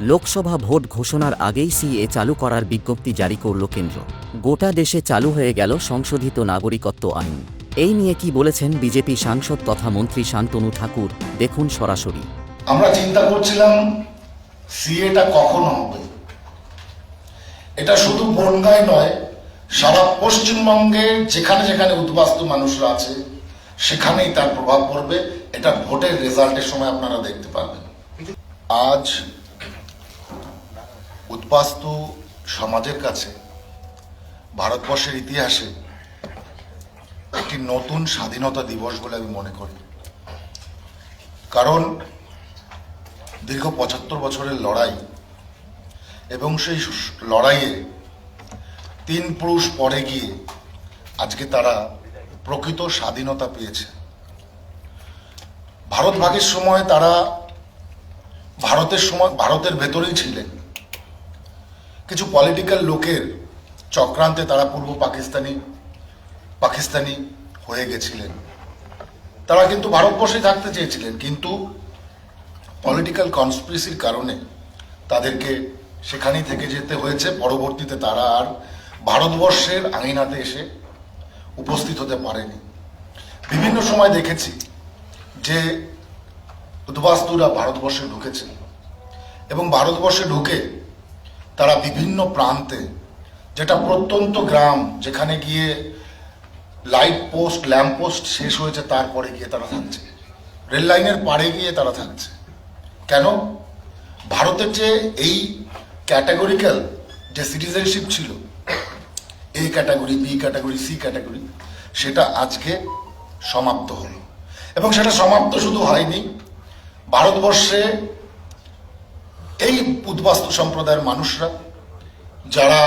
Lok Sabha vote ঘোষণার আগেই CA চালু করার বিজ্ঞপ্তি জারি করল কেন্দ্র। গোটা দেশে চালু হয়ে গেল সংশোধিত নাগরিকত্ব আইন। এই নিয়ে কি বলেছেন বিজেপি সাংসদ তথা মন্ত্রী শান্তনু ঠাকুর, দেখুন সরাসরি। আমরা চিন্তা করছিলাম সিএটা কখন হবে। এটা শুধু বনগায় নয়, সারা পশ্চিমবঙ্গে যেখানে যেখানে উদ্বাস্তু মানুষরা আছে, সেখানেই তার প্রভাব পড়বে। এটা ভোটের রেজাল্টের সময় আপনারা দেখতে পাবেন আজ উদ্বাস্তু সমাজের কাছে, ভারতবর্ষের ইতিহাসে একটি নতুন স্বাধীনতা দিবস বলে আমি মনে করি। কারণ দীর্ঘ পঁচাত্তর বছরের লড়াই এবং সেই লড়াইয়ে তিন পুরুষ পরে গিয়ে আজকে তারা প্রকৃত স্বাধীনতা পেয়েছে। ভারত ভাগের সময় তারা ভারতের সময়, ভারতের ভেতরেই ছিলেন। কিছু পলিটিক্যাল লোকের চক্রান্তে তারা পূর্ব পাকিস্তানি পাকিস্তানি হয়ে গেছিলেন। তারা কিন্তু ভারতবর্ষে থাকতে চেয়েছিলেন, কিন্তু পলিটিক্যাল কনস্পিরেসির কারণে তাদেরকে সেখানেই থেকে যেতে হয়েছে। পরবর্তীতে তারা আর ভারতবর্ষের আঙিনাতে এসে উপস্থিত হতে পারেনি। বিভিন্ন সময় দেখেছি যে উদ্বাস্তুরা ভারতবর্ষে ঢুকেছে এবং ভারতবর্ষে ঢুকে তারা বিভিন্ন প্রান্তে, যেটা প্রত্যন্ত গ্রাম, যেখানে গিয়ে লাইট পোস্ট ল্যাম্প পোস্ট শেষ হয়েছে, তারপরে গিয়ে তারা থাকছে। রেল লাইনের পাড়ে গিয়ে তারা থাকছে। কেন? ভারতের যে এই ক্যাটাগরিক্যাল যে সিটিজেনশিপ ছিল, A category B category C category সেটা আজকে সমাপ্ত হলো। এবং সেটা সমাপ্ত শুধু হয়নি, ভারতবর্ষে এই উদ্বাস্তু সম্প্রদায়ের মানুষরা যারা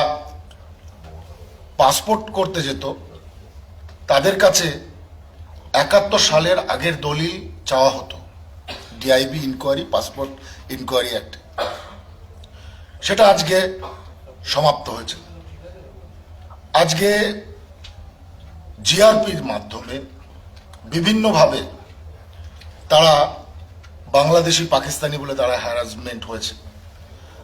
পাসপোর্ট করতে যেত, তাদের কাছে একাত্তর সালের আগের দলিল চাওয়া হতো। DIB inquiry passport inquiry act সেটা আজকে সমাপ্ত হয়েছে। আজকে জিআরপির মাধ্যমে বিভিন্নভাবে তারা বাংলাদেশি পাকিস্তানি বলে তারা হ্যারাসমেন্ট হয়েছে।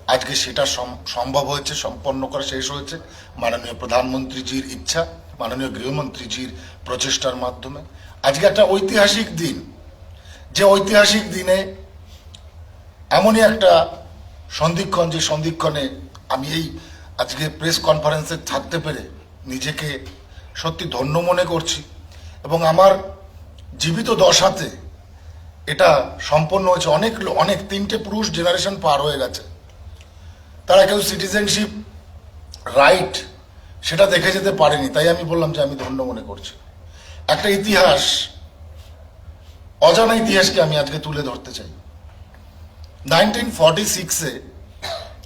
আজকে সেটা সম- সম্ভব হয়েছে, সম্পন্ন করা শেষ হয়েছে। মাননীয় প্রধানমন্ত্রীজির ইচ্ছা, মাননীয় গৃহমন্ত্রীজির প্রচেষ্টার মাধ্যমে। আজকে একটা ঐতিহাসিক দিন। যে ঐতিহাসিক দিনে এমনই একটা সন্ধিক্ষণ, যে সন্ধিক্ষণে আমি এই আজকে প্রেস কনফারেন্সে থাকতে পেরে নিজেকে সত্যি ধন্য মনে করছি। এবং আমার জীবিত দশাতে এটা সম্পন্ন হয়েছে। অনেক অনেক তিনটে পুরুষ জেনারেশন পার হয়ে গেছে। তারা কেউ সিটিজেনশিপ রাইট সেটা দেখে যেতে পারেনি। তাই আমি বললাম যে আমি ধন্য মনে করছি। একটা ইতিহাস, অজানা ইতিহাসকে আমি আজকে তুলে ধরতে চাই। নাইনটিন ফর্টি সিক্সে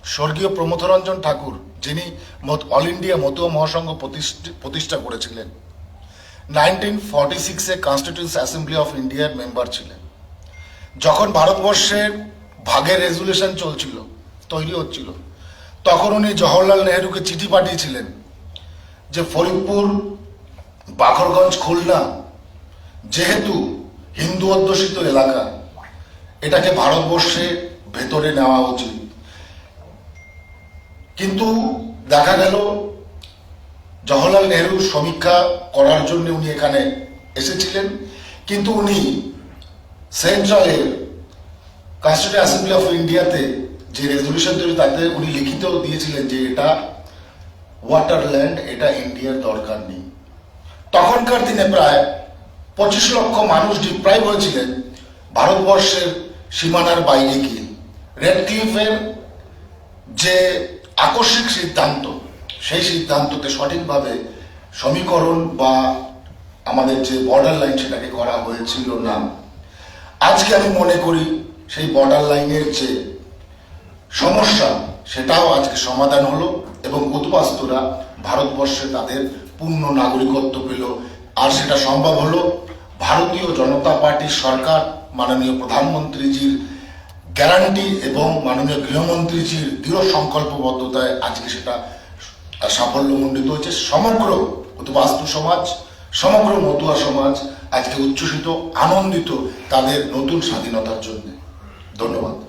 স্বর্গীয় প্রমথরঞ্জন ঠাকুর, যিনি অল ইন্ডিয়া মতুয়া মহাসংঘ প্রতিষ্ঠ- করেছিলেন নাইনটিন ফর্টি সিক্সে কনস্টিটিউন্স অ্যাসেম্বলি অফ ইন্ডিয়ার মেম্বার ছিলেন। যখন ভারতবর্ষের ভাগের রেজুলেশন চলছিল, তৈরি হচ্ছিল, তখন উনি জওহরলাল নেহরুকে চিঠি পাঠিয়েছিলেন যে ফরিদপুর, বাখরগঞ্জ, খুলনা যেহেতু হিন্দু অধ্যুষিত এলাকা, এটাকে ভারতবর্ষে ভেতরে নেওয়া উচিত। কিন্তু দেখা গেল জওহরলাল নেহরু সমীক্ষা করার জন্য উনি এখানে এসেছিলেন, কিন্তু উনি সেন্ট্রালের কনস্টিটিউন্ট অ্যাসেম্বলি অফ ইন্ডিয়াতে যে রেজলিউশন তৈরি, তাতে উনি লিখিত দিয়েছিলেন যে এটা ওয়াটার ল্যান্ড এটা ইন্ডিয়ার দরকার নেই। তখনকার দিনে প্রায় পঁচিশ লক্ষ মানুষ ডিপ্রাইভ হয়েছিলেন ভারতবর্ষের সীমানার বাইরে গিয়ে। রেড ক্লিফের যে আকস্মিক সিদ্ধান্ত, সেই সিদ্ধান্তকে সঠিকভাবে সমীকরণ বা আমাদের যে বর্ডার লাইন সেটাকে করা হয়েছিল না আজকে আমি মনে করি সেই বর্ডার লাইনের যে সমস্যা, সেটাও আজকে সমাধান হলো এবং উদ্বাস্তুরা ভারতবর্ষে তাদের পূর্ণ নাগরিকত্ব পেল। আর সেটা সম্ভব হলো ভারতীয় জনতা পার্টির সরকার, মাননীয় প্রধানমন্ত্রীজির গ্যারান্টি এবং মাননীয় গৃহমন্ত্রীজির দৃঢ় সংকল্পবদ্ধতায় আজকে সেটা সাফল্যমণ্ডিত হয়েছে। সমগ্র উদ্বাস্তু সমাজ, সমগ্র মতুয়া সমাজ আজকে উচ্ছ্বসিত আনন্দিত তাদের নতুন স্বাধীনতার জন্য। ধন্যবাদ।